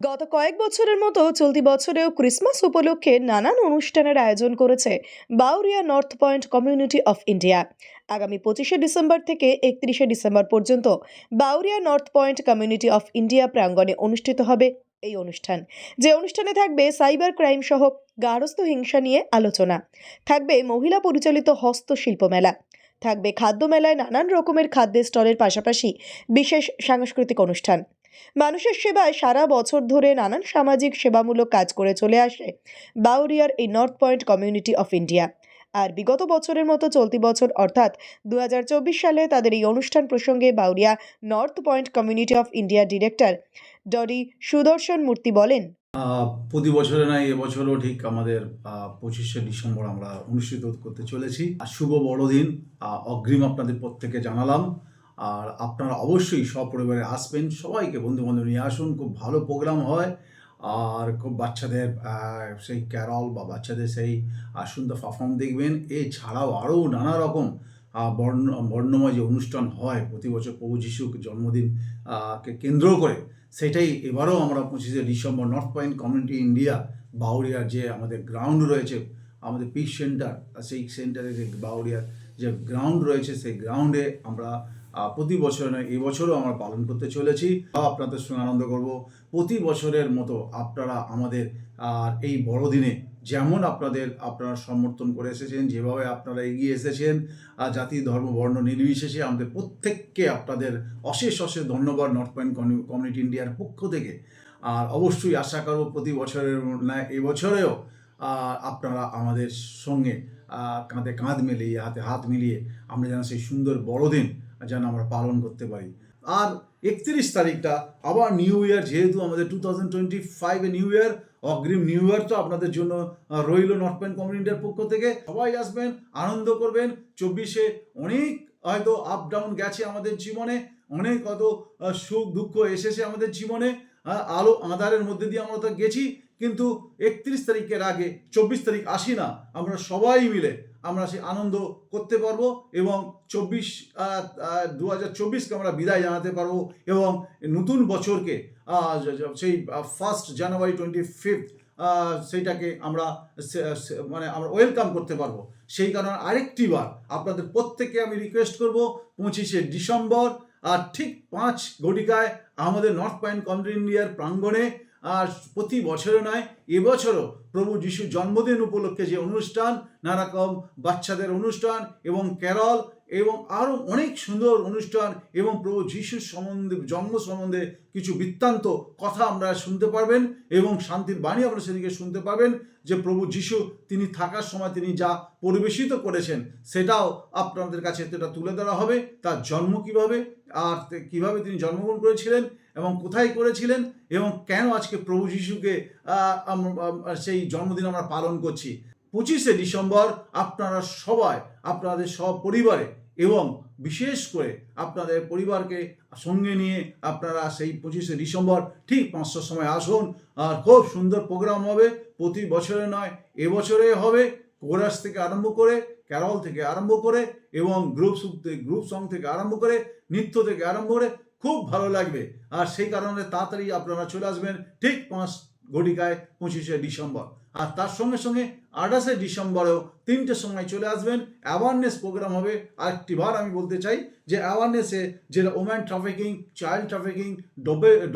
গত কয়েক বছরের মতো চলতি বছরেও ক্রিসমাস উপলক্ষে নানান অনুষ্ঠানের আয়োজন করেছে Bauria North Point Community of India. আগামী পঁচিশে ডিসেম্বর থেকে একত্রিশে ডিসেম্বর পর্যন্ত Bauria North Point Community of India প্রাঙ্গণে অনুষ্ঠিত হবে এই অনুষ্ঠান। যে অনুষ্ঠানে থাকবে সাইবার ক্রাইম সহ গার্হস্থ হিংসা নিয়ে আলোচনা। থাকবে মহিলা পরিচালিত হস্তশিল্প মেলা। থাকবে খাদ্য মেলায় নানান রকমের খাদ্যের স্টলের পাশাপাশি বিশেষ সাংস্কৃতিক অনুষ্ঠান। মানুষের সেবায় সারা বছর ধরে নানান সামাজিক সেবামূলক কাজ করে চলে আসে বাউরিয়ার এই North Point Community of India আর বিগত বছরের মতো চলতি বছর, অর্থাৎ দু সালে তাদের এই অনুষ্ঠান প্রসঙ্গে Bauria North Point Community of India director Dori Sudarshan Murthy বলেন প্রতি বছরে নয় এবছরও ঠিক আমাদের পঁচিশে ডিসেম্বর আমরা অনুষ্ঠিত করতে চলেছি। শুভ বড়দিন অগ্রিম আপনাদের প্রত্যেকে জানালাম। আর আপনারা অবশ্যই সপরিবারে আসবেন, সবাইকে বন্ধু বান্ধব নিয়ে আসুন, খুব ভালো প্রোগ্রাম হয়। আর খুব বাচ্চাদের সেই ক্যারল বা বাচ্চাদের সেই সুন্দর পারফর্ম দেখবেন। এছাড়াও আরও নানা রকম বর্ণ, বর্ণময় যে অনুষ্ঠান হয়, প্রতি বছর প্রভু যিশুর জন্মদিন কে কেন্দ্র করে, সেটাই এবারও আমরা পঁচিশে December North Point Community India বাউরিয়ার যে আমাদের গ্রাউন্ড রয়েছে, আমাদের পিস সেন্টার সেই সেন্টারে যে বাউরিয়ার যে গ্রাউন্ড রয়েছে, সেই গ্রাউন্ডে আমরা প্রতি বছর নয় এবছরও আমরা পালন করতে চলেছি। আপনাদের সঙ্গে আনন্দ করব। প্রতি বছরের মতো আপনারা আমাদের, আর এই বড়দিনে যেমন আপনাদের, আপনারা সমর্থন করে এসেছেন, যেভাবে আপনারা এগিয়ে এসেছেন, আর জাতি, ধর্ম, বর্ণ নির্বিশেষে আমাদের প্রত্যেককে আপনাদের অশেষ অশেষ ধন্যবাদ নর্থ পয়েন্ট কমিউনিটি ইন্ডিয়ার পক্ষ থেকে। আর অবশ্যই আশা করব প্রতি বছরের ন্যায় এবছরেও আপনারা আমাদের সঙ্গে কাঁধে কাঁধ মিলিয়ে, হাতে হাত মিলিয়ে আমরা যেন সেই সুন্দর বড়দিন যেন আমরা পালন করতে পারি। আর একত্রিশ তারিখটা আবার নিউ ইয়ার যেহেতু আমাদের টু থাউজেন্ড টোয়েন্টি ফাইভে নিউ ইয়ার অগ্রিম নিউ ইয়ার তো আপনাদের জন্য রইল নর্থ পয়েন্ট কমিউনিটির পক্ষ থেকে। সবাই আসবেন, আনন্দ করবেন। চব্বিশে অনেক হয়তো আপ ডাউন গেছে আমাদের জীবনে, অনেক হয়তো সুখ দুঃখ এসেছে আমাদের জীবনে আলো আঁধারের মধ্যে দিয়ে আমরা তো গেছি, কিন্তু একত্রিশ তারিখের আগে, চব্বিশ তারিখ আসি না, আমরা সবাই মিলে আমরা সেই আনন্দ করতে পারব এবং চব্বিশ দু হাজার চব্বিশকে আমরা বিদায় জানাতে পারব এবং নতুন বছরকে সেই ফার্স্ট জানুয়ারি টোয়েন্টি ফিফথ সেইটাকে আমরা মানে আমরা ওয়েলকাম করতে পারব। সেই কারণে আরেকটি বার আপনাদের প্রত্যেককে আমি রিকোয়েস্ট করব, পঁচিশে ডিসেম্বর, আর ঠিক পাঁচ ঘটিকায় আমাদের নর্থ পয়েন্ট কমিউনিটি ইন্ডিয়ার প্রাঙ্গণে আর প্রতি বছরে নয়, এবছরও প্রভু যিশুর জন্মদিন উপলক্ষে যে অনুষ্ঠান, নানা রকম বাচ্চাদের অনুষ্ঠান এবং ক্যারল এবং আরও অনেক সুন্দর অনুষ্ঠান এবং প্রভু যিশুর সম্বন্ধে, জন্ম সম্বন্ধে কিছু বৃত্তান্ত কথা আমরা শুনতে পারবেন এবং শান্তির বাণী আমরা সেদিকে শুনতে পাবেন যে প্রভু যিশু তিনি থাকার সময় তিনি যা পরিবেশিত করেছেন সেটাও আপনাদের কাছে সেটা তুলে ধরা হবে। তার জন্ম কীভাবে, আর কীভাবে তিনি জন্মগ্রহণ করেছিলেন এবং কোথায় করেছিলেন এবং কেন আজকে প্রভু যিশুকে সেই জন্মদিন আমরা পালন করছি। পঁচিশে ডিসেম্বর আপনারা সবাই, আপনাদের সব পরিবারে এবং বিশেষ করে আপনাদের পরিবারকে সঙ্গে নিয়ে আপনারা সেই পঁচিশে ডিসেম্বর ঠিক পাঁচটার সময় আসুন। আর খুব সুন্দর প্রোগ্রাম হবে, প্রতি বছরে নয় এবছরে হবে কোরাস থেকে আরম্ভ করে ক্যারল থেকে আরম্ভ করে এবং গ্রুপ গ্রুপ সং থেকে আরম্ভ করে, নৃত্য থেকে আরম্ভ করে, খুব ভালো লাগবে। আর সেই কারণে তাড়াতাড়ি আপনারা চলে আসবেন ঠিক পাঁচ ঘটিকায় পঁচিশে ডিসেম্বর। আর তার সঙ্গে সঙ্গে আঠাশে ডিসেম্বরেও তিনটের সময় চলে আসবেন। অ্যাওয়ারনেস প্রোগ্রাম হবে। আরেকটি বার আমি বলতে চাই যে অ্যাওয়ারনেসে যেটা woman trafficking child trafficking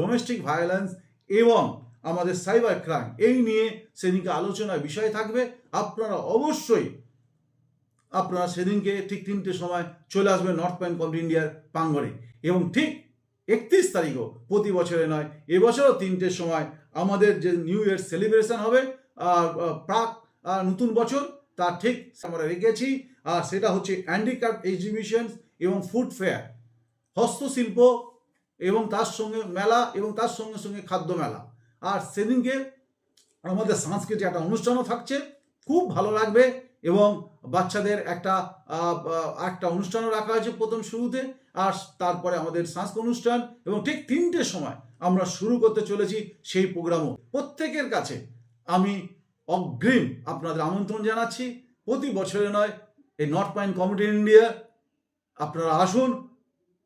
domestic violence এবং আমাদের সাইবার ক্রাইম এই নিয়ে সেদিনকে আলোচনার বিষয় থাকবে। আপনারা অবশ্যই, আপনারা সেদিনকে ঠিক তিনটের সময় চলে আসবেন নর্থ পয়েন্ট কমিটি ইন্ডিয়ার প্রাঙ্গণে। এবং ঠিক একত্রিশ তারিখও প্রতি বছরে নয়। এবছরও তিনটের সময় আমাদের যে নিউ ইয়ার সেলিব্রেশন হবে প্রাক নতুন বছর তা ঠিক আমরা রেখেছি। আর সেটা হচ্ছে হ্যান্ডিক্রাফট এক্সিবিশন এবং ফুড ফেয়ার হস্তশিল্প এবং তার সঙ্গে মেলা এবং তার সঙ্গে সঙ্গে খাদ্য মেলা। আর সেদিনকে আমাদের সাংস্কৃতিক একটা অনুষ্ঠানও থাকছে। খুব ভালো লাগবে। এবং বাচ্চাদের একটা একটা অনুষ্ঠানও রাখা হয়েছে প্রথম শুরুতে, আর তারপরে আমাদের সাংস্কৃতিক অনুষ্ঠান, এবং ঠিক তিনটের সময় আমরা শুরু করতে চলেছি সেই প্রোগ্রামও। প্রত্যেকের কাছে আমি অগ্রিম আপনাদের আমন্ত্রণ জানাচ্ছি, প্রতি বছরে নয়, এই নর্থ পয়েন্ট কমিটি ইন্ডিয়া আপনারা আসুন,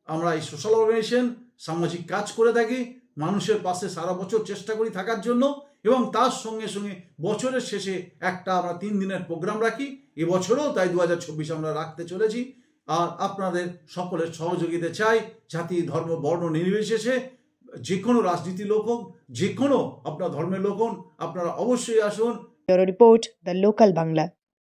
আমরা এই সোশ্যাল অর্গানাইজেশন সামাজিক কাজ করে থাকি মানুষের পাশে সারা বছর চেষ্টা করি থাকার জন্য এবং তার সঙ্গে সঙ্গে বছরের শেষে একটা আমরা তিন দিনের প্রোগ্রাম রাখি। এবছরেও তাই দু হাজার চব্বিশ আমরা রাখতে চলেছি। আর আপনাদের সকলের সহযোগিতা চাই। জাতি, ধর্ম, বর্ণ নির্বিশেষে যে কোনো রাজনীতি লোক হোক যে কোনো আপনার ধর্মের লোক হন আপনারা অবশ্যই আসুন। Report the local Bangla.